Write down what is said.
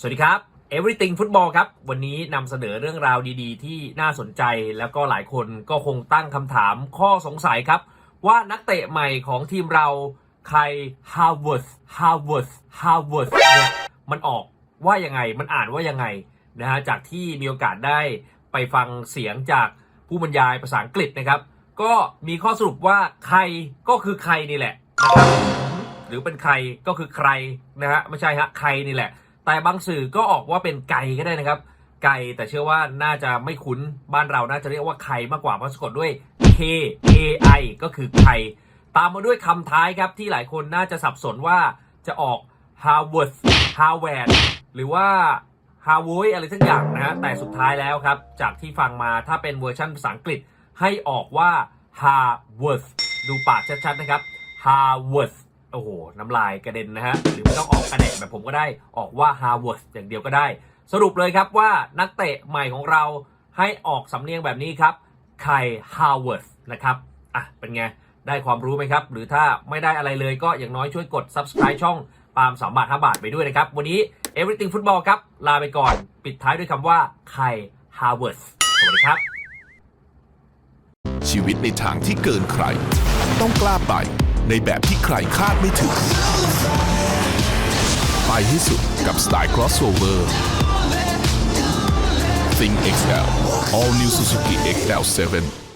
สวัสดีครับ Everything Football ครับ วันนี้นำเสนอเรื่องราวดีๆ ที่น่าสนใจแล้วก็หลายคนก็คงตั้งคำถามข้อสงสัยครับ ว่านักเตะใหม่ของทีมเราใคร Harvard Harvard Harvard เนี่ยมันออกว่ายังไงมันอ่านว่ายังไงนะฮะจากที่มีโอกาสได้ไปฟังเสียงจากผู้บรรยายภาษาอังกฤษนะครับ ก็มีข้อสรุปว่าใครก็คือใครนี่แหละนะครับหรือเป็นใครก็คือใครนะฮะไม่ใช่ฮะใครนี่แหละ แต่บางสื่อก็ออกว่าเป็นไก่ก็ได้นะครับ ไก่แต่เชื่อว่าน่าจะไม่คุ้นบ้านเราน่าจะเรียกว่าใครมากกว่าเพราะสะกดด้วย K A I ก็คือใครตามมาด้วยคำท้ายครับที่หลายคนน่าจะสับสนว่าจะออก Harvard Harvard หรือว่า h a r v a r อะไรสักอย่างนะฮะแต่สุดท้ายแล้วครับ จากที่ฟังมาถ้าเป็นเวอร์ชันภาษาอังกฤษให้ออกว่า Harvard ดูปากชัดๆนะครับ Harvard โอ้โห น้ำลายกระเด็นนะฮะ หรือไม่ต้องออกกระแดะแบบผมก็ได้ออกว่า Harvard อย่างเดียวก็ได้ สรุปเลยครับว่านักเตะใหม่ของเราให้ออกสำเนียงแบบนี้ครับไค Harvard นะครับอะเป็นไง ได้ความรู้ไหมครับ หรือถ้าไม่ได้อะไรเลยก็อย่างน้อยช่วยกด subscribe ช่องปาล์มสามบาทห้าบาทไปด้วยนะครับ วันนี้ Everything Football ครับ ลาไปก่อน ปิดท้ายด้วยคำว่าไค Harvard สวัสดีครับ ชีวิตในทางที่เกินใคร ต้องกล้าไป ในแบบที่ใครคาดไม่ถึง ไปให้สุดกับสไตล์ crossover Thing XL All New Suzuki XL7